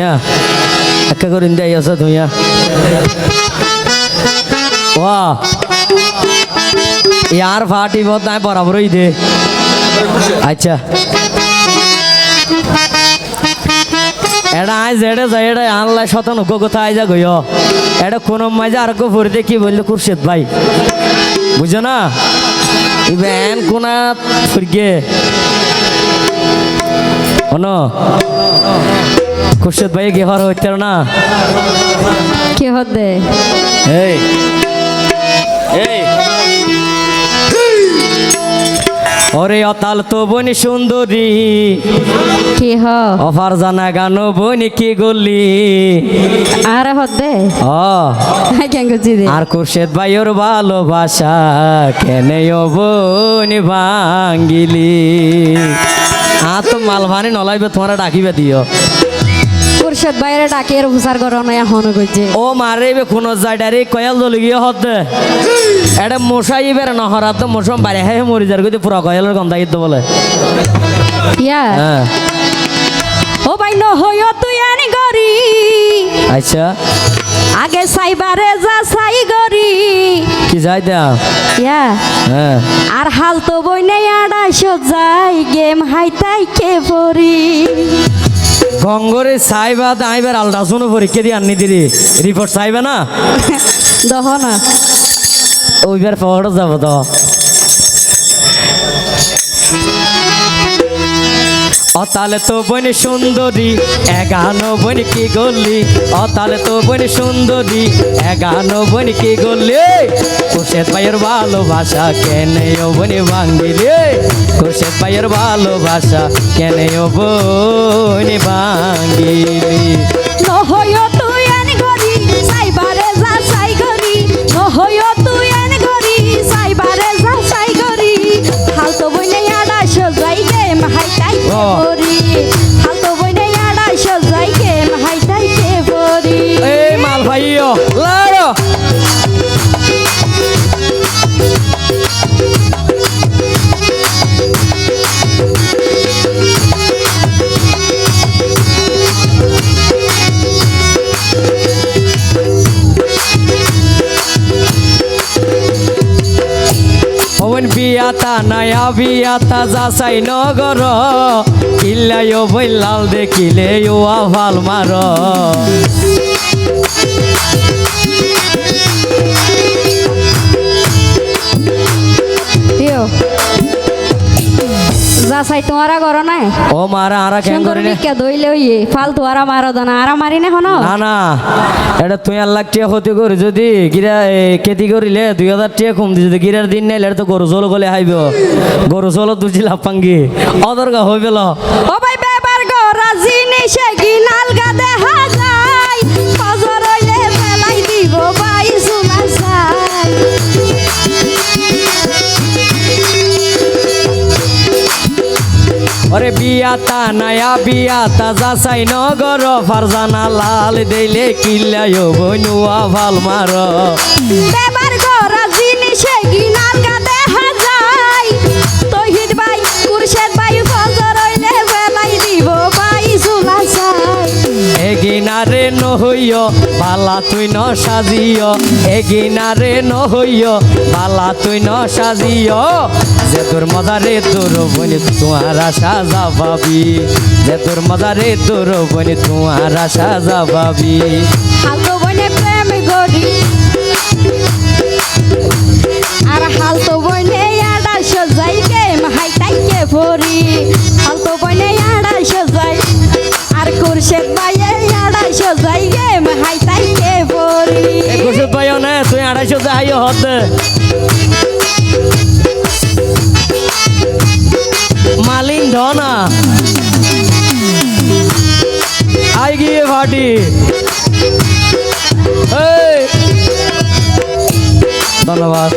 না? একা করে দেয় আছে ধুইয়া ওয়া ইয়ার ফাটি বহুত নাই বরাবরই দে। আচ্ছা। এটা আই জেডে যাই এটা আনলাই শতন হুকো কোথা আই যা গইয় এটা কোন মাঝে আর কো ভরে কি বলল খুরশেদ ভাই। বুঝো না? ইবেন কোনা ফুরগে। খুরশেদ ভাই গে হর হইতে না? কে হদে এই। এই। ওরে অতাল তো বনি সুন্দরী। কি হ? অফার জানা গানো বনি কি গল্লি আর হদে ও কেন গুজি দে? আর খুরশেদ ভাইয়ের ভালোবাসা কেনে বনি ভাঙ্গিলি। আ তো মালভানি নলাইবে তোমার ডাকিবে দিও। পুরুষত বাইরে ডাকে আর হুসার গরম না হন গুজি ও মারে বে কোন জায়গায় কয়াল দল গিয়ে হতে এটা মশাই বের নহরা তো মশম বাড়ি হ্যাঁ মরি যার গতি পুরা কয়ালের গন্ধা কিন্তু বলে। ইয়া। হ্যাঁ। ও ভাই ন হইও তুই আনি গরি। আচ্ছা। আগে সাইবারে যা সাই গরি। কি যাই দা ইয়া। হ্যাঁ। আর হাল তো বই নাই আড়াইশো যাই গেম হাইতাই কে পড়ি? গঙ্গরে সাইবা দাইবার আলদা শুনো পরীক্ষা দিয়ে আননি দিদি রিপোর্ট চাইবে না? দহ না। ওইবার পড়ো যাব তো অতালে তো বনি সুন্দরী, এগানো বনি কি গল্লি অতালে তো বনি সুন্দরী, এগানো বনি কি গল্লি কুশেদ ভাইয়ের ভালোবাসা কেনে ও বনি ভাঙ্গিলি? কুশেদ ভাইয়ের ভালোবাসা কেনে ও বনি ভাঙ্গিলি? নহয়ো তুই আনি গরি নয়া তাজা চাই নগর কিল্লাইও বৈলাল দেখিলে ও আভাল মার। দিও যা সাই তোমারা করো নাই। ও মারা আরা কেন করি না বিকে দইলে ওইয়ে ফালতু আরা মারো দানা আরা মারি না হনো? না না এটা তুই আর লাখ টিয়া ক্ষতি করি যদি গিরা খেতি করিলে দুই হাজার টিয়া কম দি যদি গিরার দিন নাইলে তো গরু জল গলে হাইব। গরু জল দুজি লাভ পাঙ্গি। অদরগা পেল ও ভাই বেবার গরা জিনিসে গিনাল গা দেখা ওরে বিয়াতা নয়া বিয়াতা যাচাই নগর ফারজানা লাল দেইলে কিল্লাইও বনুয়া ভালো মার নহইয়, বালা তুই ন সাজিয় এগিনারে নহইয়, বালা তুই ন সাজিয় যে তোর মজারে তোর বনি তোমার সাজা ভাবি যে তোর মজারে তোর বনি তোমার সাজা ভাবি হালতো বনে প্রেম যাইও হতে মালিন ধনা। আই গিয়ে ভাটি এই। ধন্যবাদ।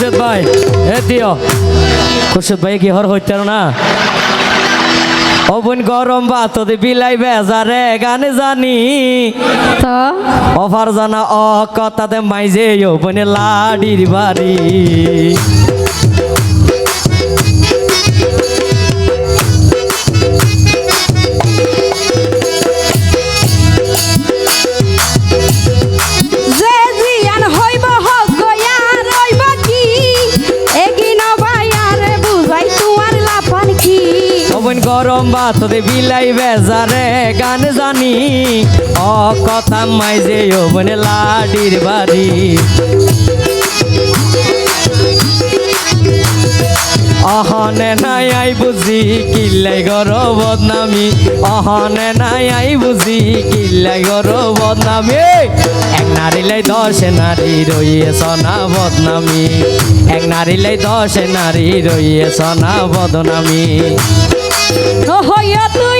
ধন্যবাদ দিও। খুরশেদ ভাই কি হর হইতে না? অবন বোন গরম দি বিলাই বেজারে গানে জানি। অফার জানা অ কথাতে মাইজে অবনে বোনে লাডির বাড়ি। গরম দি বিলাই বেজারে গান জানি। অ, কথা মাইজে বোনে লাডির বাড়ি। অহনে নাই আই বুঝি কিল্লাই গর বদনামি অহনে নাই আই বুঝি কিল্লাই গর বদনামি এক নারীলাই দশ নারী রইয়ে সনা বদনামি। এক নারীলাই দশ নারী রইয়ে সনা বদনামি। নহইয় তুই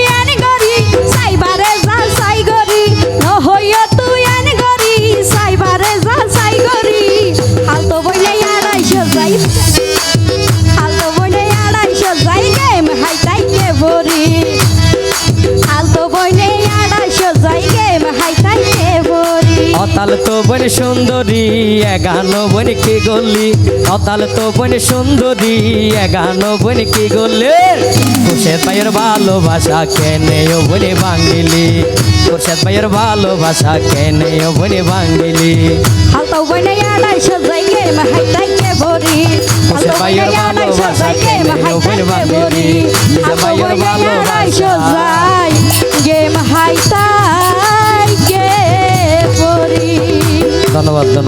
সুন্দরী এগানো বোন কি গল্লি অতাল তো বোন সুন্দরী এগানো বোন কি গল্লি খুশেদ ভাইয়ের ভালোবাসা কেনে ও বনে বাঙ্গিলি? খুশেদ ভাইয়ের ভালোবাসা কেনে ও বনে বাঙ্গিলি? হালতো বইলে আড়াইশো যাই গেম হাই তাইকে ভরি। হালতো বইলে আড়াইশো যাই গেম হাই তাইকে ভরি। হালতো বইলে আড়াইশো যাই গেম হাই তাইকে ধন্যবাদ ধন্যবাদ।